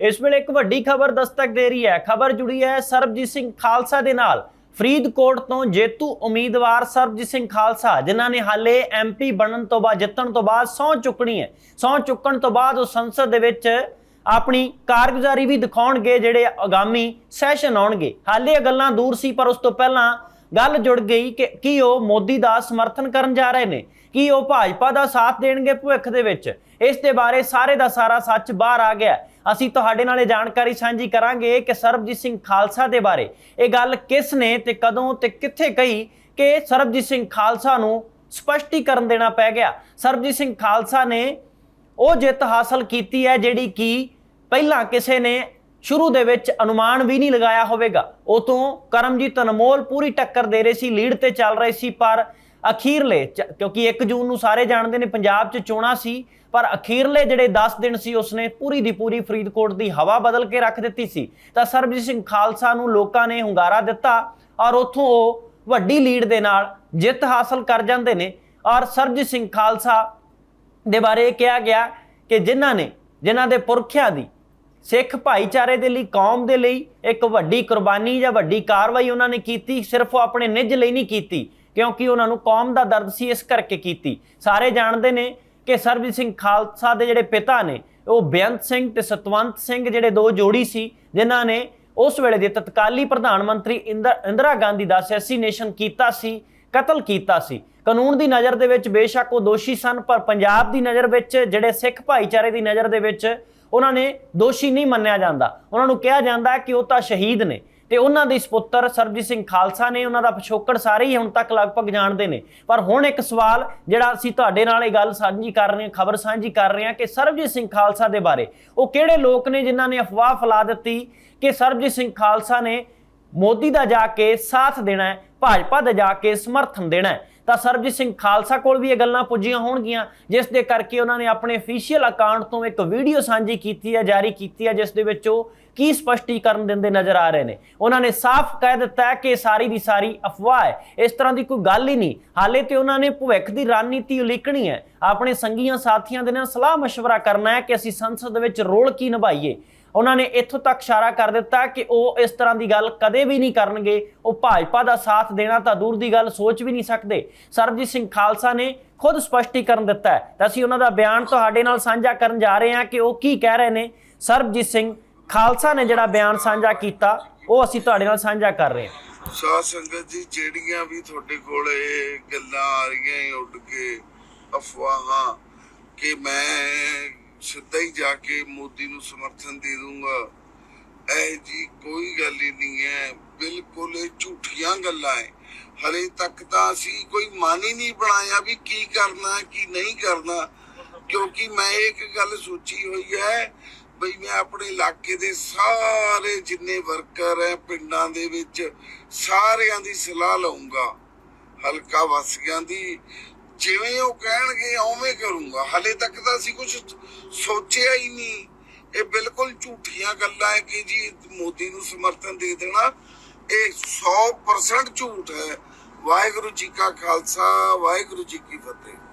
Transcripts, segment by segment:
ਇਸ ਵੇਲੇ ਇੱਕ ਵੱਡੀ ਖਬਰ ਦਸਤਕ ਦੇ ਰਹੀ ਹੈ। ਖਬਰ ਜੁੜੀ ਹੈ ਸਰਬਜੀਤ ਸਿੰਘ ਖਾਲਸਾ ਦੇ ਨਾਲ। ਫਰੀਦਕੋਟ ਤੋਂ ਜੇਤੂ ਉਮੀਦਵਾਰ ਸਰਬਜੀਤ ਸਿੰਘ ਖਾਲਸਾ, ਜਿਨ੍ਹਾਂ ਨੇ ਹਾਲੇ ਐਮਪੀ ਬਣਨ ਤੋਂ ਬਾਅਦ, ਜਿੱਤਣ ਤੋਂ ਬਾਅਦ ਸਹੁੰ ਚੁੱਕਣੀ ਹੈ। ਸਹੁੰ ਚੁੱਕਣ ਤੋਂ ਬਾਅਦ ਉਹ ਸੰਸਦ ਦੇ ਵਿੱਚ ਆਪਣੀ ਕਾਰਗੁਜ਼ਾਰੀ ਵੀ ਦਿਖਾਉਣਗੇ, ਜਿਹੜੇ ਆਗਾਮੀ ਸੈਸ਼ਨ ਆਉਣਗੇ। ਹਾਲੇ ਇਹ ਗੱਲਾਂ ਦੂਰ ਸੀ, ਪਰ ਉਸ ਤੋਂ ਪਹਿਲਾਂ ਗੱਲ ਜੁੜ ਗਈ ਕਿ ਕੀ ਉਹ ਮੋਦੀ ਦਾ ਸਮਰਥਨ ਕਰਨ ਜਾ ਰਹੇ ਨੇ, ਕੀ ਉਹ ਭਾਜਪਾ ਦਾ ਸਾਥ ਦੇਣਗੇ ਭਵਿੱਖ ਦੇ ਵਿੱਚ। ਇਸ ਦੇ ਬਾਰੇ ਸਾਰੇ ਦਾ ਸਾਰਾ ਸੱਚ ਬਾਹਰ ਆ ਗਿਆ। ਅਸੀਂ ਤੁਹਾਡੇ ਨਾਲ ਇਹ ਜਾਣਕਾਰੀ ਸਾਂਝੀ ਕਰਾਂਗੇ ਕਿ ਸਰਬਜੀਤ ਸਿੰਘ ਖਾਲਸਾ ਦੇ ਬਾਰੇ ਇਹ ਗੱਲ ਕਿਸ ਨੇ ਤੇ ਕਦੋਂ ਤੇ ਕਿੱਥੇ ਕਹੀ ਕਿ ਸਰਬਜੀਤ ਸਿੰਘ ਖਾਲਸਾ ਨੂੰ ਸਪਸ਼ਟੀਕਰਨ ਦੇਣਾ ਪੈ ਗਿਆ। ਸਰਬਜੀਤ ਸਿੰਘ ਖਾਲਸਾ ਨੇ ਉਹ ਜਿੱਤ ਹਾਸਲ ਕੀਤੀ ਹੈ ਜਿਹੜੀ ਕਿ ਪਹਿਲਾਂ ਕਿਸੇ ਨੇ ਸ਼ੁਰੂ ਦੇ ਵਿੱਚ ਅਨੁਮਾਨ ਵੀ ਨਹੀਂ ਲਗਾਇਆ ਹੋਵੇਗਾ। ਉਹ ਕਰਮਜੀਤ ਅਨਮੋਲ ਪੂਰੀ ਟੱਕਰ ਦੇ ਰਹੇ ਸੀ, ਲੀਡ ਤੇ ਚੱਲ ਰਹੇ ਸੀ, ਪਰ ਅਖੀਰਲੇ, ਚ- ਕਿਉਂਕਿ 1 ਜੂਨ ਨੂੰ ਸਾਰੇ ਜਾਣਦੇ ਨੇ ਪੰਜਾਬ 'ਚ ਚੋਣਾਂ ਸੀ, ਪਰ ਅਖੀਰਲੇ ਜਿਹੜੇ 10 ਦਿਨ ਸੀ, ਉਸਨੇ ਪੂਰੀ ਦੀ ਪੂਰੀ ਫਰੀਦਕੋਟ ਦੀ ਹਵਾ ਬਦਲ ਕੇ ਰੱਖ ਦਿੱਤੀ ਸੀ। ਤਾਂ ਸਰਬਜੀਤ ਸਿੰਘ ਖਾਲਸਾ ਨੂੰ ਲੋਕਾਂ ਨੇ ਹੁੰਗਾਰਾ ਦਿੱਤਾ ਔਰ ਉੱਥੋਂ ਉਹ ਵੱਡੀ ਲੀਡ ਦੇ ਨਾਲ ਜਿੱਤ ਹਾਸਲ ਕਰ ਜਾਂਦੇ ਨੇ ਔਰ ਸਰਬਜੀਤ ਸਿੰਘ ਖਾਲਸਾ ਦੇ ਬਾਰੇ ਇਹ ਕਿਹਾ ਗਿਆ ਕਿ ਜਿਨ੍ਹਾਂ ਨੇ, ਜਿਨ੍ਹਾਂ ਦੇ ਪੁਰਖਿਆਂ ਦੀ ਸਿੱਖ ਭਾਈਚਾਰੇ ਦੇ ਲਈ, ਕੌਮ ਦੇ ਲਈ ਇੱਕ ਵੱਡੀ ਕੁਰਬਾਨੀ ਜਾਂ ਵੱਡੀ ਕਾਰਵਾਈ ਉਹਨਾਂ ਨੇ ਕੀਤੀ, ਸਿਰਫ ਉਹ ਆਪਣੇ ਨਿੱਜ ਲਈ ਨਹੀਂ ਕੀਤੀ ਕਿਉਂਕਿ ਉਹਨਾਂ ਨੂੰ ਕੌਮ ਦਾ ਦਰਦ ਸੀ, ਇਸ ਕਰਕੇ ਕੀਤੀ। ਸਾਰੇ ਜਾਣਦੇ ਨੇ ਕਿ ਸਰਬਜੀਤ ਸਿੰਘ ਖਾਲਸਾ ਦੇ ਜਿਹੜੇ ਪਿਤਾ ਨੇ, ਉਹ ਬੇਅੰਤ ਸਿੰਘ ਤੇ ਸਤਵੰਤ ਸਿੰਘ ਜਿਹੜੇ ਦੋ ਜੋੜੀ ਸੀ, ਜਿਨ੍ਹਾਂ ਨੇ ਉਸ ਵੇਲੇ ਦੇ ਤਤਕਾਲੀ ਪ੍ਰਧਾਨ ਮੰਤਰੀ ਇੰਦਰ- ਇੰਦਰਾ ਗਾਂਧੀ ਦਾ ਅਸੈਸੀਨੇਸ਼ਨ ਕੀਤਾ ਸੀ, ਕਤਲ ਕੀਤਾ ਸੀ। ਕਾਨੂੰਨ ਦੀ ਨਜ਼ਰ ਦੇ ਵਿੱਚ ਬੇਸ਼ੱਕ ਉਹ ਦੋਸ਼ੀ ਸਨ, ਪਰ ਪੰਜਾਬ ਦੀ ਨਜ਼ਰ ਵਿੱਚ ਜਿਹੜੇ ਸਿੱਖ ਭਾਈਚਾਰੇ ਦੀ ਨਜ਼ਰ ਦੇ ਵਿੱਚ ਉਹਨਾਂ ਨੇ ਦੋਸ਼ੀ ਨਹੀਂ ਮੰਨਿਆ ਜਾਂਦਾ। ਉਹਨਾਂ ਨੂੰ ਕਿਹਾ ਜਾਂਦਾ ਕਿ ਉਹ ਤਾਂ ਸ਼ਹੀਦ ਨੇ। ਤੇ ਉਹਨਾਂ ਦੇ ਸੁਪੁੱਤਰ ਸਰਬਜੀਤ ਸਿੰਘ ਖਾਲਸਾ ਨੇ ਉਹਨਾਂ ਦਾ ਪਿਛੋਕੜ ਸਾਰੇ ਹੀ ਹੁਣ ਤੱਕ ਲਗਭਗ ਜਾਣਦੇ ਨੇ। ਪਰ ਹੁਣ ਇੱਕ ਸਵਾਲ ਜਿਹੜਾ ਅਸੀਂ ਤੁਹਾਡੇ ਨਾਲ ਇਹ ਗੱਲ ਸਾਂਝੀ ਕਰ ਰਹੇ ਹਾਂ, ਖਬਰ ਸਾਂਝੀ ਕਰ ਰਹੇ ਹਾਂ ਕਿ ਸਰਬਜੀਤ ਸਿੰਘ ਖਾਲਸਾ ਦੇ ਬਾਰੇ ਉਹ ਕਿਹੜੇ ਲੋਕ ਨੇ ਜਿਨ੍ਹਾਂ ਨੇ ਅਫਵਾਹ ਫੈਲਾ ਦਿੱਤੀ ਕਿ ਸਰਬਜੀਤ ਸਿੰਘ ਖਾਲਸਾ ਨੇ ਮੋਦੀ ਦਾ ਜਾ ਕੇ ਸਾਥ ਦੇਣਾ ਹੈ, ਭਾਜਪਾ ਦਾ ਜਾ ਕੇ ਸਮਰਥਨ ਦੇਣਾ ਹੈ। ਤਾਂ ਸਰਬਜੀਤ ਸਿੰਘ ਖਾਲਸਾ ਕੋਲ ਵੀ ਇਹ ਗੱਲਾਂ ਪੁੱਜੀਆਂ ਹੋਣਗੀਆਂ ਜਿਸ ਦੇ ਕਰਕੇ ਉਹਨਾਂ ਨੇ ਆਪਣੇ ਅਫੀਸ਼ੀਅਲ ਅਕਾਊਂਟ ਤੋਂ ਇੱਕ ਵੀਡੀਓ ਸਾਂਝੀ ਕੀਤੀ ਹੈ ਜਾਰੀ ਕੀਤੀ ਹੈ ਜਿਸ ਦੇ ਵਿੱਚ ਉਹ ਕੀ ਸਪਸ਼ਟੀਕਰਨ ਦਿੰਦੇ ਨਜ਼ਰ ਆ ਰਹੇ ਨੇ ਉਹਨਾਂ ਨੇ ਸਾਫ਼ ਕਹਿ ਦਿੱਤਾ ਹੈ ਕਿ ਇਹ ਸਾਰੀ ਦੀ ਸਾਰੀ ਅਫਵਾਹ ਹੈ ਇਸ ਤਰ੍ਹਾਂ ਦੀ ਕੋਈ ਗੱਲ ਹੀ ਨਹੀਂ ਹਾਲੇ ਤੇ ਉਹਨਾਂ ਨੇ ਭਵਿੱਖ ਦੀ ਰਣਨੀਤੀ ਉਲੀਕਣੀ ਹੈ ਆਪਣੇ ਸੰਗੀਆਂ ਸਾਥੀਆਂ ਦੇ ਨਾਲ ਸਲਾਹ مشورہ ਕਰਨਾ ਹੈ ਕਿ ਅਸੀਂ ਸੰਸਦ ਵਿੱਚ ਰੋਲ ਕੀ ਨਿਭਾਈਏ ਉਹਨਾਂ ਨੇ ਇੱਥੋਂ ਤੱਕ ਇਸ਼ਾਰਾ ਕਰ ਦਿੱਤਾ ਕਿ ਉਹ ਇਸ ਤਰ੍ਹਾਂ ਦੀ ਗੱਲ ਕਦੇ ਵੀ ਨਹੀਂ ਕਰਨਗੇ। ਉਹ ਭਾਜਪਾ ਦਾ ਸਾਥ ਦੇਣਾ ਤਾਂ ਦੂਰ ਦੀ ਗੱਲ ਸੋਚ ਵੀ ਨਹੀਂ ਸਕਦੇ। ਸਰਬਜੀਤ ਸਿੰਘ ਖਾਲਸਾ ਨੇ ਖੁਦ ਸਪਸ਼ਟੀਕਰਨ ਦਿੱਤਾ ਹੈ। ਤਾਂ ਅਸੀਂ ਉਹਨਾਂ ਦਾ ਬਿਆਨ ਤੁਹਾਡੇ ਨਾਲ ਸਾਂਝਾ ਕਰਨ ਜਾ ਰਹੇ ਹਾਂ ਕਿ ਉਹ ਕੀ ਕਹਿ ਰਹੇ ਨੇ। ਸਰਬਜੀਤ ਸਿੰਘ ਖਾਲਸਾ ਨੇ ਜਿਹੜਾ ਬਿਆਨ ਸਾਂਝਾ ਕੀਤਾ, ਉਹ ਅਸੀਂ ਤੁਹਾਡੇ ਨਾਲ ਸਾਂਝਾ ਕਰ ਰਹੇ ਹਾਂ। ਸਾਧ ਸੰਗਤ ਜੀ, ਜਿਹੜੀਆਂ ਵੀ ਤੁਹਾਡੇ ਕੋਲ ਗੱਲਾਂ ਆ ਰਹੀਆਂ ਉੱਡ ਕੇ ਅਫਵਾਹਾਂ ਕਿ ਮੈਂ ਸਿੱਧਾ ਹੀ ਜਾ ਕੇ ਮੋਦੀ ਨੂੰ ਸਮਰਥਨ ਦੇ ਦੂੰਗਾ ਇਹ ਜੀ ਕੋਈ ਗੱਲ ਹੀ ਨਹੀਂ ਹੈ। ਬਿਲਕੁਲ ਇਹ ਝੂਠੀਆਂ ਗੱਲਾਂ ਹੈ। ਹਲੇ ਤੱਕ ਤਾਂ ਅਸੀਂ ਕੋਈ ਮਨ ਹੀ ਨਹੀਂ ਬਣਾਇਆ ਵੀ ਕੀ ਕਰਨਾ, ਕੀ ਨਹੀਂ ਕਰਨਾ। ਕਿਉਂਕਿ ਮੈਂ ਇੱਕ ਗੱਲ ਸੋਚੀ ਹੋਈ ਹੈ ਬਈ ਮੈਂ ਆਪਣੇ ਇਲਾਕੇ ਦੇ ਸਾਰੇ ਜਿੰਨੇ ਵਰਕਰ ਹੈ ਪਿੰਡਾਂ ਦੇ ਵਿੱਚ, ਸਾਰਿਆਂ ਦੀ ਸਲਾਹ ਲਵਾਂਗਾ ਹਲਕਾ ਵਾਸੀਆਂ ਦੀ ਜਿਵੇਂ ਉਹ ਕਹਿਣਗੇ, ਉਵੇਂ ਕਰੂੰਗਾ। ਹਲੇ ਤੱਕ ਤਾਂ ਅਸੀਂ ਕੁਝ ਸੋਚਿਆ ਹੀ ਨਹੀਂ। ਇਹ ਬਿਲਕੁਲ ਝੂਠੀਆਂ ਗੱਲਾਂ ਹੈ ਕਿ ਜੀ ਮੋਦੀ ਨੂੰ ਸਮਰਥਨ ਦੇ ਦੇਣਾ। ਇਹ 100% ਝੂਠ ਹੈ। ਵਾਹਿਗੁਰੂ ਜੀ ਕਾ ਖਾਲਸਾ, ਵਾਹਿਗੁਰੂ ਜੀ ਕੀ ਫਤਿਹ।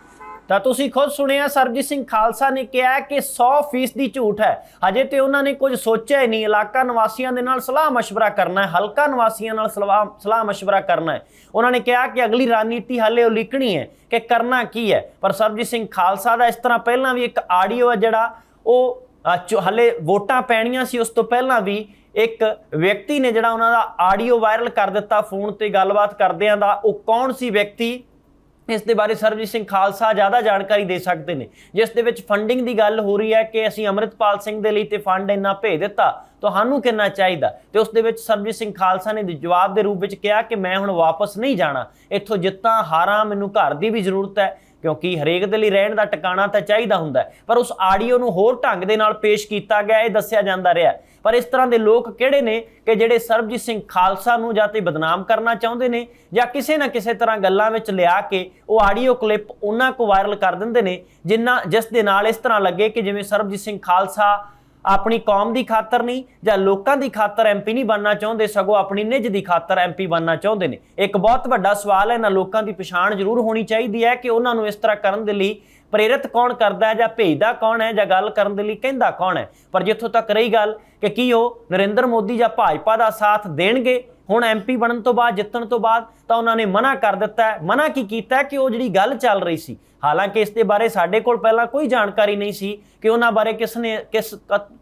ਤਾਂ ਤੁਸੀਂ ਖੁਦ ਸੁਣਿਆ ਸਰਬਜੀਤ ਸਿੰਘ ਖਾਲਸਾ ਨੇ ਕਿਹਾ ਕਿ 100% ਦੀ ਝੂਠ ਹੈ ਹਜੇ ਤੇ ਉਹਨਾਂ ਨੇ ਕੁਝ ਸੋਚਿਆ ਹੀ ਨਹੀਂ ਇਲਾਕਾ ਨਿਵਾਸੀਆਂ ਦੇ ਨਾਲ ਸਲਾਹ مشورہ ਕਰਨਾ ਹੈ ਹਲਕਾ ਨਿਵਾਸੀਆਂ ਨਾਲ ਸਲਾਹ ਸਲਾਹ مشورہ ਕਰਨਾ ਹੈ ਉਹਨਾਂ ਨੇ ਕਿਹਾ ਕਿ ਅਗਲੀ ਰਣਨੀਤੀ ਹਾਲੇ ਉਲੀਕਣੀ ਹੈ ਕਿ ਕਰਨਾ ਕੀ ਹੈ ਪਰ ਸਰਬਜੀਤ ਸਿੰਘ ਖਾਲਸਾ ਦਾ ਇਸ ਤਰ੍ਹਾਂ ਪਹਿਲਾਂ ਵੀ ਇੱਕ ਆਡੀਓ ਹੈ ਜਿਹੜਾ ਉਹ ਅ, ਚੋ- ਹਲੇ ਵੋਟਾਂ ਪੈਣੀਆਂ ਸੀ ਉਸ ਤੋਂ ਪਹਿਲਾਂ ਵੀ ਇੱਕ ਵਿਅਕਤੀ ਨੇ ਜਿਹੜਾ ਉਹਨਾਂ ਦਾ ਆਡੀਓ ਵਾਇਰਲ ਕਰ ਦਿੱਤਾ ਫੋਨ ਤੇ ਗੱਲਬਾਤ ਕਰਦਿਆਂ ਦਾ ਉਹ ਕੌਣ ਸੀ ਵਿਅਕਤੀ ਇਸ ਦੇ ਬਾਰੇ ਸਰਬਜੀਤ ਸਿੰਘ ਖਾਲਸਾ ਜ਼ਿਆਦਾ ਜਾਣਕਾਰੀ ਦੇ ਸਕਦੇ ਨੇ। ਜਿਸ ਦੇ ਵਿੱਚ ਫੰਡਿੰਗ ਦੀ ਗੱਲ ਹੋ ਰਹੀ ਹੈ ਕਿ ਅਸੀਂ ਅਮਰਿਤਪਾਲ ਸਿੰਘ ਦੇ ਲਈ ਤੇ ਫੰਡ ਇੰਨਾ ਭੇਜ ਦਿੱਤਾ, ਤੁਹਾਨੂੰ ਕਿੰਨਾ ਚਾਹੀਦਾ? ਤੇ ਉਸ ਦੇ ਵਿੱਚ ਸਰਬਜੀਤ ਸਿੰਘ ਖਾਲਸਾ ਨੇ ਜਵਾਬ ਦੇ ਰੂਪ ਵਿੱਚ ਕਿਹਾ ਕਿ ਮੈਂ ਹੁਣ ਵਾਪਸ ਨਹੀਂ ਜਾਣਾ। ਇੱਥੋਂ ਜਿੱਤਾਂ ਹਾਰਾਂ ਮੈਨੂੰ ਘਰ ਦੀ ਵੀ ਜ਼ਰੂਰਤ ਹੈ, ਕਿਉਂਕਿ ਹਰੇਕ ਦੇ ਲਈ ਰਹਿਣ ਦਾ ਟਿਕਾਣਾ ਤਾਂ ਚਾਹੀਦਾ ਹੁੰਦਾ ਪਰ ਉਸ ਆਡੀਓ ਨੂੰ ਹੋਰ ਢੰਗ ਦੇ ਨਾਲ ਪੇਸ਼ ਕੀਤਾ ਗਿਆ, ਇਹ ਦੱਸਿਆ ਜਾਂਦਾ ਰਿਹਾ ਪਰ ਇਸ ਤਰ੍ਹਾਂ ਦੇ ਲੋਕ ਕਿਹੜੇ ਨੇ ਕਿ ਜਿਹੜੇ ਸਰਬਜੀਤ ਸਿੰਘ ਖਾਲਸਾ ਨੂੰ ਜਾਂ ਤੇ ਬਦਨਾਮ ਕਰਨਾ ਚਾਹੁੰਦੇ ਨੇ ਜਾਂ ਕਿਸੇ ਨਾ ਕਿਸੇ ਤਰ੍ਹਾਂ ਗੱਲਾਂ ਵਿੱਚ ਲਿਆ ਕੇ ਉਹ ਆਡੀਓ ਕਲਿੱਪ ਉਹਨਾਂ ਕੋ ਵਾਇਰਲ ਕਰ ਦਿੰਦੇ ਨੇ, ਜਿੰਨਾ ਜਿਸ ਦੇ ਨਾਲ ਇਸ ਤਰ੍ਹਾਂ ਲੱਗੇ ਕਿ ਜਿਵੇਂ ਸਰਬਜੀਤ ਸਿੰਘ ਖਾਲਸਾ ਆਪਣੀ ਕੌਮ ਦੀ ਖਾਤਰ ਨਹੀਂ ਜਾਂ ਲੋਕਾਂ ਦੀ ਖਾਤਰ ਐਮਪੀ ਨਹੀਂ ਬਣਨਾ ਚਾਹੁੰਦੇ, ਸਗੋਂ ਆਪਣੀ ਨਿੱਜ ਦੀ ਖਾਤਰ ਐਮਪੀ ਬਣਨਾ ਚਾਹੁੰਦੇ ਨੇ। ਇੱਕ ਬਹੁਤ ਵੱਡਾ ਸਵਾਲ ਹੈ ਨਾ ਲੋਕਾਂ ਦੀ ਪਛਾਣ ਜ਼ਰੂਰ ਹੋਣੀ ਚਾਹੀਦੀ ਹੈ ਕਿ ਉਹਨਾਂ ਨੂੰ ਇਸ ਤਰ੍ਹਾਂ ਕਰਨ ਦੇ ਲਈ ਪ੍ਰੇਰਿਤ ਕੌਣ ਕਰਦਾ ਹੈ ਜਾਂ ਭੇਜਦਾ ਕੌਣ ਹੈ ਜਾਂ ਗੱਲ ਕਰਨ ਦੇ ਲਈ ਕਹਿੰਦਾ ਕੌਣ ਹੈ? ਪਰ ਜਿੱਥੋਂ ਤੱਕ ਰਹੀ ਗੱਲ ਕਿ ਕੀ ਉਹ ਨਰਿੰਦਰ ਮੋਦੀ ਜਾਂ ਭਾਜਪਾ ਦਾ ਸਾਥ ਦੇਣਗੇ, ਹੁਣ ਐਮਪੀ ਬਣਨ ਤੋਂ ਬਾਅਦ, ਜਿੱਤਣ ਤੋਂ ਬਾਅਦ ਤਾਂ ਉਹਨਾਂ ਨੇ ਮਨਾ ਕਰ ਦਿੱਤਾ ਹੈ। ਮਨਾ ਕੀ ਕੀਤਾ ਕਿ ਉਹ ਜਿਹੜੀ ਗੱਲ ਚੱਲ ਰਹੀ ਸੀ? ਹਾਲਾਂਕਿ ਇਸ ਦੇ ਬਾਰੇ ਸਾਡੇ ਕੋਲ ਪਹਿਲਾਂ ਕੋਈ ਜਾਣਕਾਰੀ ਨਹੀਂ ਸੀ ਕਿ ਉਹਨਾਂ ਬਾਰੇ ਕਿਸ ਨੇ ਕਿਸ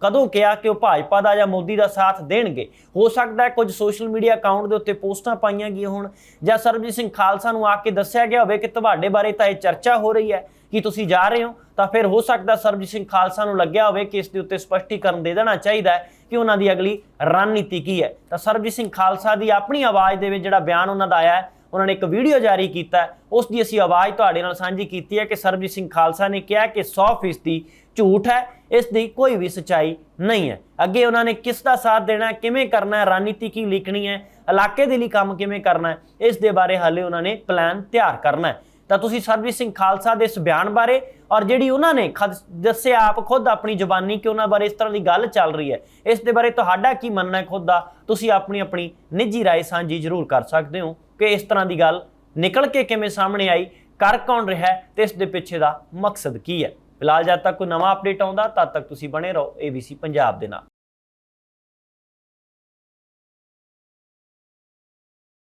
ਕਦੋਂ ਕਿਹਾ ਕਿ ਉਹ ਭਾਜਪਾ ਦਾ ਜਾਂ ਮੋਦੀ ਦਾ ਸਾਥ ਦੇਣਗੇ। ਹੋ ਸਕਦਾ ਹੈ ਕੁਝ ਸੋਸ਼ਲ ਮੀਡੀਆ ਅਕਾਊਂਟ ਦੇ ਉੱਤੇ ਪੋਸਟਾਂ ਪਾਈਆਂ ਗਈਆਂ ਹੋਣ ਜਾਂ ਸਰਬਜੀਤ ਸਿੰਘ ਖਾਲਸਾ ਨੂੰ ਆ ਕੇ ਦੱਸਿਆ ਗਿਆ ਹੋਵੇ ਕਿ ਤੁਹਾਡੇ ਬਾਰੇ ਤਾਂ ਇਹ ਚਰਚਾ ਹੋ ਰਹੀ ਹੈ। ਕਿ ਤੁਸੀਂ ਜਾ ਰਹੇ ਹੋ? ਤਾਂ ਫਿਰ ਹੋ ਸਕਦਾ ਸਰਬਜੀਤ ਸਿੰਘ ਖਾਲਸਾ ਨੂੰ ਲੱਗਿਆ ਹੋਵੇ ਕਿ ਇਸ ਦੇ ਉੱਤੇ ਸਪਸ਼ਟੀਕਰਨ ਦੇ ਦੇਣਾ ਚਾਹੀਦਾ ਹੈ ਕਿ ਉਹਨਾਂ ਦੀ ਅਗਲੀ ਰਣਨੀਤੀ ਕੀ ਹੈ। ਤਾਂ ਸਰਬਜੀਤ ਸਿੰਘ ਖਾਲਸਾ ਦੀ ਆਪਣੀ ਆਵਾਜ਼ ਦੇ ਵਿੱਚ ਜਿਹੜਾ ਬਿਆਨ ਉਹਨਾਂ ਦਾ ਆਇਆ ਹੈ, ਉਹਨਾਂ ਨੇ ਇੱਕ ਵੀਡੀਓ ਜਾਰੀ ਕੀਤਾ ਉਸ ਦੀ ਅਸੀਂ ਆਵਾਜ਼ ਤੁਹਾਡੇ ਨਾਲ ਸਾਂਝੀ ਕੀਤੀ ਹੈ ਕਿ ਸਰਬਜੀਤ ਸਿੰਘ ਖਾਲਸਾ ਨੇ ਕਿਹਾ ਕਿ 100% ਝੂਠ ਹੈ, ਇਸ ਦੀ ਕੋਈ ਵੀ ਸਚਾਈ ਨਹੀਂ ਹੈ। ਅੱਗੇ ਉਹਨਾਂ ਨੇ ਕਿਸ ਦਾ ਸਾਥ ਦੇਣਾ ਹੈ, ਕਿਵੇਂ ਕਰਨਾ ਹੈ, ਰਣਨੀਤੀ ਕੀ ਲਿਖਣੀ ਹੈ, ਇਲਾਕੇ ਦੇ ਲਈ ਕੰਮ ਕਿਵੇਂ ਕਰਨਾ ਹੈ, ਇਸ ਦੇ ਬਾਰੇ ਹਾਲੇ ਉਹਨਾਂ ਨੇ ਪਲਾਨ ਤਿਆਰ ਕਰਨਾ ਹੈ। ਤਾਂ ਤੁਸੀਂ ਸਰਬਜੀਤ ਸਿੰਘ ਖਾਲਸਾ ਦੇ ਇਸ ਬਿਆਨ ਬਾਰੇ ਔਰ ਜਿਹੜੀ ਉਹਨਾਂ ਨੇ ਖੁਦ ਦੱਸਿਆ ਆਪ ਖੁਦ ਆਪਣੀ ਜ਼ੁਬਾਨੀ ਕਿ ਉਹਨਾਂ ਬਾਰੇ ਇਸ ਤਰ੍ਹਾਂ ਦੀ ਗੱਲ ਚੱਲ ਰਹੀ ਹੈ ਇਸ ਦੇ ਬਾਰੇ ਤੁਹਾਡਾ ਕੀ ਮੰਨਣਾ ਹੈ ਖੁਦ ਦਾ ਤੁਸੀਂ ਆਪਣੀ ਆਪਣੀ ਨਿੱਜੀ رائے ਸਾਂਝੀ ਜ਼ਰੂਰ ਕਰ ਸਕਦੇ ਹੋ ਕਿ ਇਸ ਤਰ੍ਹਾਂ ਦੀ ਗੱਲ ਨਿਕਲ ਕੇ ਕਿਵੇਂ ਸਾਹਮਣੇ ਆਈ ਕਰ ਕੌਣ ਰਿਹਾ ਹੈ ਤੇ ਇਸ ਦੇ ਪਿੱਛੇ ਦਾ ਮਕਸਦ ਕੀ ਹੈ ਫਿਲਹਾਲ ਜਦ ਤੱਕ ਕੋਈ ਨਵਾਂ ਅਪਡੇਟ ਆਉਂਦਾ ਤਦ ਤੱਕ ਤੁਸੀਂ ਬਣੇ ਰਹੋ ABC ਪੰਜਾਬ ਦੇ ਨਾਲ